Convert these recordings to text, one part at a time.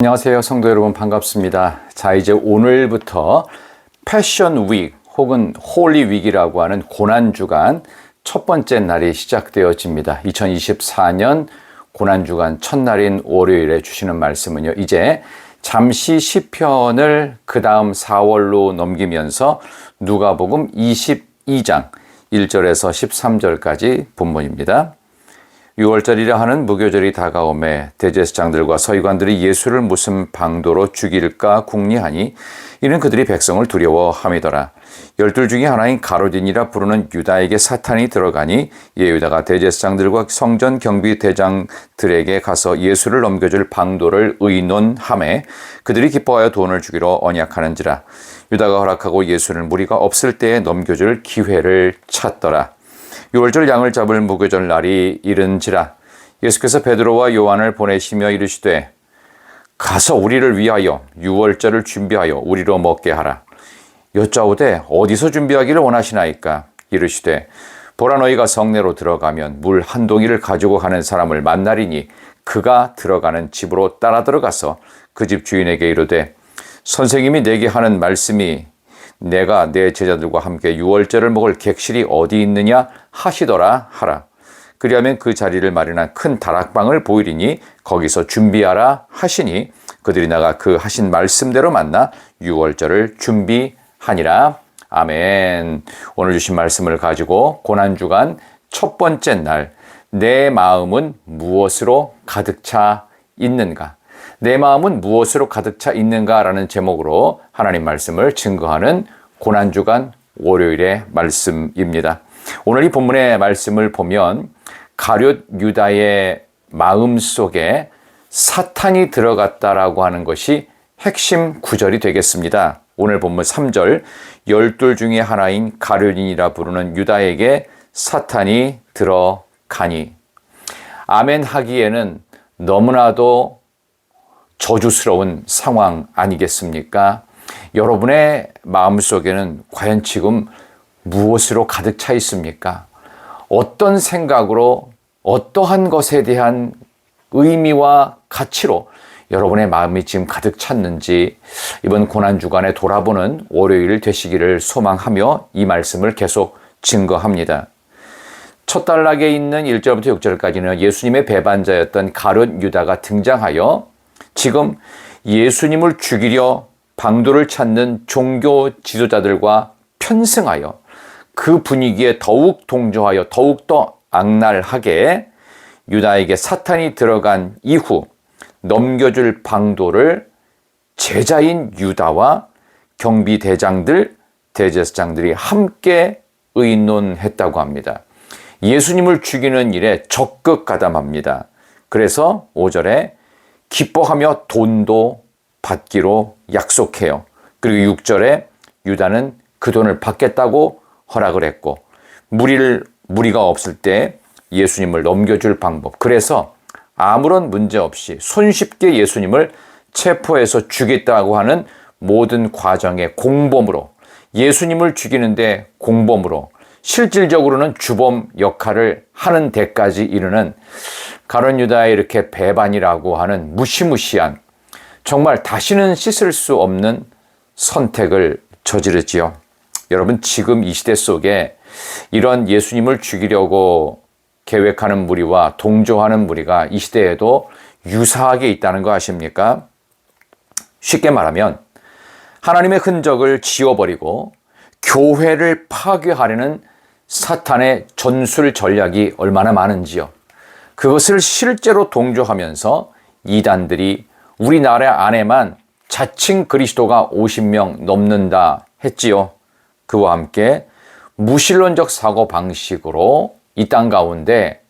안녕하세요. 성도 여러분 반갑습니다. 자, 이제 오늘부터 패션 윅 혹은 홀리 윅이라고 하는 고난 주간 첫 번째 날이 시작되어집니다. 2024년 고난 주간 첫날인 월요일에 주시는 말씀은요. 이제 잠시 시편을 그 다음 4월로 넘기면서 누가복음 22장 1절에서 13절까지 본문입니다. 6월절이라 하는 무교절이 다가오매 대제사장들과 서기관들이 예수를 무슨 방도로 죽일까 궁리하니 이는 그들이 백성을 두려워함이더라. 열둘 중에 하나인 가로딘이라 부르는 유다에게 사탄이 들어가니 예 유다가 대제사장들과 성전 경비 대장들에게 가서 예수를 넘겨줄 방도를 의논함에 그들이 기뻐하여 돈을 주기로 언약하는지라 유다가 허락하고 예수를 무리가 없을 때에 넘겨줄 기회를 찾더라. 6월절 양을 잡을 무교절 날이 이른지라 예수께서 베드로와 요한을 보내시며 이르시되 가서 우리를 위하여 6월절을 준비하여 우리로 먹게 하라. 여짜오되 어디서 준비하기를 원하시나이까 이르시되 보라 너희가 성내로 들어가면 물 한 동이를 가지고 가는 사람을 만나리니 그가 들어가는 집으로 따라 들어가서 그 집 주인에게 이르되 선생님이 내게 하는 말씀이 내가 내 제자들과 함께 유월절을 먹을 객실이 어디 있느냐 하시더라 하라. 그리하면 그 자리를 마련한 큰 다락방을 보이리니 거기서 준비하라 하시니 그들이 나가 그 하신 말씀대로 만나 유월절을 준비하니라. 아멘. 오늘 주신 말씀을 가지고 고난 주간 첫 번째 날, 내 마음은 무엇으로 가득 차 있는가? 내 마음은 무엇으로 가득 차 있는가라는 제목으로 하나님 말씀을 증거하는 고난주간 월요일의 말씀입니다. 오늘 이 본문의 말씀을 보면 가룟 유다의 마음 속에 사탄이 들어갔다라고 하는 것이 핵심 구절이 되겠습니다. 오늘 본문 3절 열둘 중에 하나인 가룟인이라 부르는 유다에게 사탄이 들어가니 아멘 하기에는 너무나도 저주스러운 상황 아니겠습니까? 여러분의 마음속에는 과연 지금 무엇으로 가득 차 있습니까? 어떤 생각으로 어떠한 것에 대한 의미와 가치로 여러분의 마음이 지금 가득 찼는지 이번 고난 주간에 돌아보는 월요일 되시기를 소망하며 이 말씀을 계속 증거합니다. 첫 단락에 있는 1절부터 6절까지는 예수님의 배반자였던 가룟 유다가 등장하여 지금 예수님을 죽이려 방도를 찾는 종교 지도자들과 편승하여 그 분위기에 더욱 동조하여 더욱더 악랄하게 유다에게 사탄이 들어간 이후 넘겨줄 방도를 제자인 유다와 경비대장들, 대제사장들이 함께 의논했다고 합니다. 예수님을 죽이는 일에 적극 가담합니다. 그래서 5절에 기뻐하며 돈도 받기로 약속해요. 그리고 6절에 유다는 그 돈을 받겠다고 허락을 했고 무리를 무리가 없을 때 예수님을 넘겨줄 방법. 그래서 아무런 문제 없이 손쉽게 예수님을 체포해서 죽겠다고 하는 모든 과정의 공범으로 예수님을 죽이는데 공범으로 실질적으로는 주범 역할을 하는 데까지 이르는 가론 유다의 이렇게 배반이라고 하는 무시무시한 정말 다시는 씻을 수 없는 선택을 저지르지요. 여러분 지금 이 시대 속에 이런 예수님을 죽이려고 계획하는 무리와 동조하는 무리가 이 시대에도 유사하게 있다는 거 아십니까? 쉽게 말하면 하나님의 흔적을 지워버리고 교회를 파괴하려는 사탄의 전술 전략이 얼마나 많은지요. 그것을 실제로 동조하면서 이단들이 우리나라 안에만 자칭 그리스도가 50명 넘는다 했지요. 그와 함께 무신론적 사고 방식으로 이 땅 가운데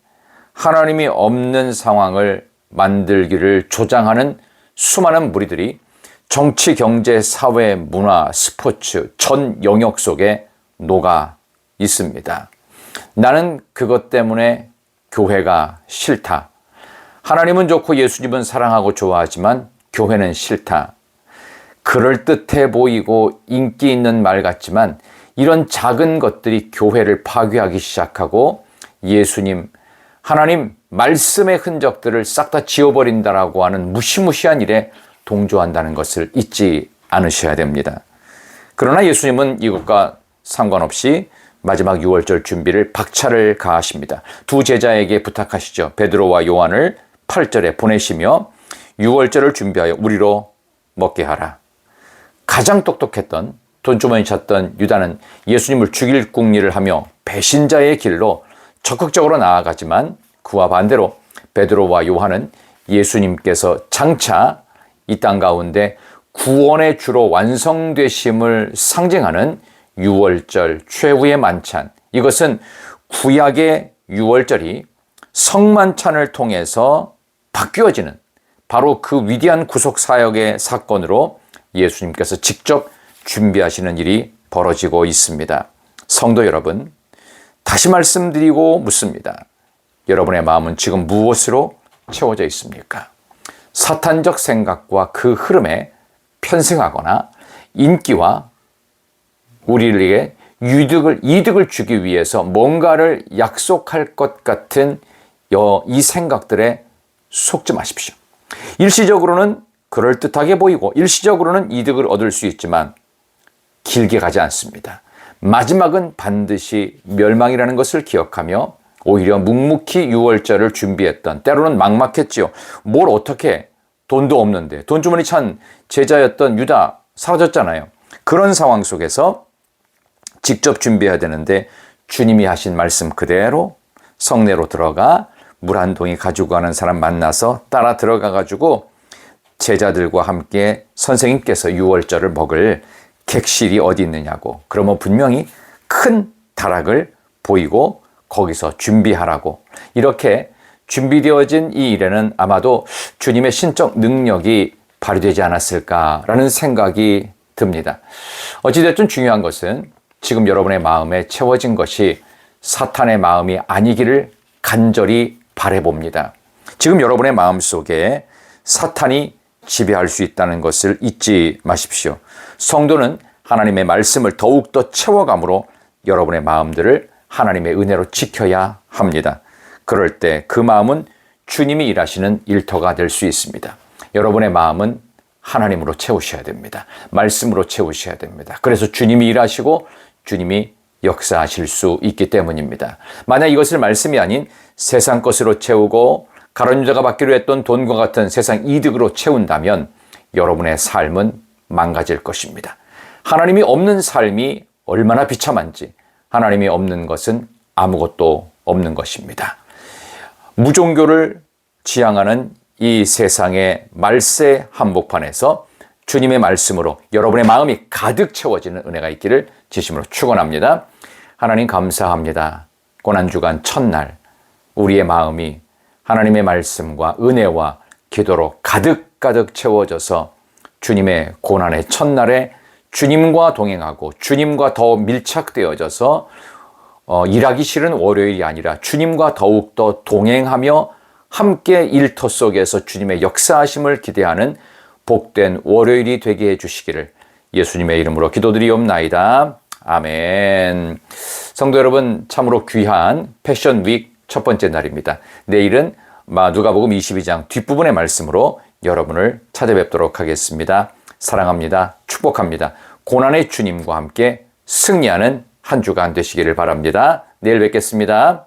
하나님이 없는 상황을 만들기를 조장하는 수많은 무리들이 정치, 경제, 사회, 문화, 스포츠 전 영역 속에 녹아 있습니다. 나는 그것 때문에 교회가 싫다. 하나님은 좋고 예수님은 사랑하고 좋아하지만 교회는 싫다. 그럴듯해 보이고 인기 있는 말 같지만 이런 작은 것들이 교회를 파괴하기 시작하고 예수님, 하나님 말씀의 흔적들을 싹 다 지워버린다라고 하는 무시무시한 일에 동조한다는 것을 잊지 않으셔야 됩니다. 그러나 예수님은 이것과 상관없이 마지막 6월절 준비를 박차를 가하십니다. 두 제자에게 부탁하시죠. 베드로와 요한을 8절에 보내시며 6월절을 준비하여 우리로 먹게 하라. 가장 똑똑했던 돈주머니 찾던 유다는 예수님을 죽일 궁리를 하며 배신자의 길로 적극적으로 나아가지만 그와 반대로 베드로와 요한은 예수님께서 장차 이 땅 가운데 구원의 주로 완성되심을 상징하는 6월절 최후의 만찬. 이것은 구약의 6월절이 성만찬을 통해서 바뀌어지는 바로 그 위대한 구속 사역의 사건으로 예수님께서 직접 준비하시는 일이 벌어지고 있습니다. 성도 여러분, 다시 말씀드리고 묻습니다. 여러분의 마음은 지금 무엇으로 채워져 있습니까? 사탄적 생각과 그 흐름에 편승하거나 인기와 우리에게 유득을, 이득을 주기 위해서 뭔가를 약속할 것 같은 이 생각들에 속지 마십시오. 일시적으로는 그럴듯하게 보이고 일시적으로는 이득을 얻을 수 있지만 길게 가지 않습니다. 마지막은 반드시 멸망이라는 것을 기억하며 오히려 묵묵히 6월절을 준비했던 때로는 막막했지요. 뭘 어떻게 돈도 없는데 돈 주머니 찬 제자였던 유다 사라졌잖아요. 그런 상황 속에서 직접 준비해야 되는데 주님이 하신 말씀 그대로 성내로 들어가 물한 동이 가지고 가는 사람 만나서 따라 들어가 가지고 제자들과 함께 선생님께서 6월절을 먹을 객실이 어디 있느냐고. 그러면 분명히 큰 다락을 보이고 거기서 준비하라고. 이렇게 준비되어진 이 일에는 아마도 주님의 신적 능력이 발휘되지 않았을까라는 생각이 듭니다. 어찌됐든 중요한 것은 지금 여러분의 마음에 채워진 것이 사탄의 마음이 아니기를 간절히 바래봅니다. 지금 여러분의 마음 속에 사탄이 지배할 수 있다는 것을 잊지 마십시오. 성도는 하나님의 말씀을 더욱더 채워감으로 여러분의 마음들을 하나님의 은혜로 지켜야 합니다. 그럴 때 그 마음은 주님이 일하시는 일터가 될 수 있습니다. 여러분의 마음은 하나님으로 채우셔야 됩니다. 말씀으로 채우셔야 됩니다. 그래서 주님이 일하시고 주님이 역사하실 수 있기 때문입니다. 만약 이것을 말씀이 아닌 세상 것으로 채우고 가론 유다가 받기로 했던 돈과 같은 세상 이득으로 채운다면 여러분의 삶은 망가질 것입니다. 하나님이 없는 삶이 얼마나 비참한지 하나님이 없는 것은 아무것도 없는 것입니다. 무종교를 지향하는 이 세상의 말세 한복판에서 주님의 말씀으로 여러분의 마음이 가득 채워지는 은혜가 있기를 지심으로 축원합니다. 하나님 감사합니다. 고난 주간 첫날 우리의 마음이 하나님의 말씀과 은혜와 기도로 가득 가득 채워져서 주님의 고난의 첫날에 주님과 동행하고 주님과 더 밀착되어져서 어, 일하기 싫은 월요일이 아니라 주님과 더욱더 동행하며 함께 일터 속에서 주님의 역사하심을 기대하는 복된 월요일이 되게 해주시기를 예수님의 이름으로 기도드리옵나이다. 아멘. 성도 여러분, 참으로 귀한 패션 윅 첫 번째 날입니다. 내일은 누가복음 22장 뒷부분의 말씀으로 여러분을 찾아뵙도록 하겠습니다. 사랑합니다. 축복합니다. 고난의 주님과 함께 승리하는 한 주간 되시기를 바랍니다. 내일 뵙겠습니다.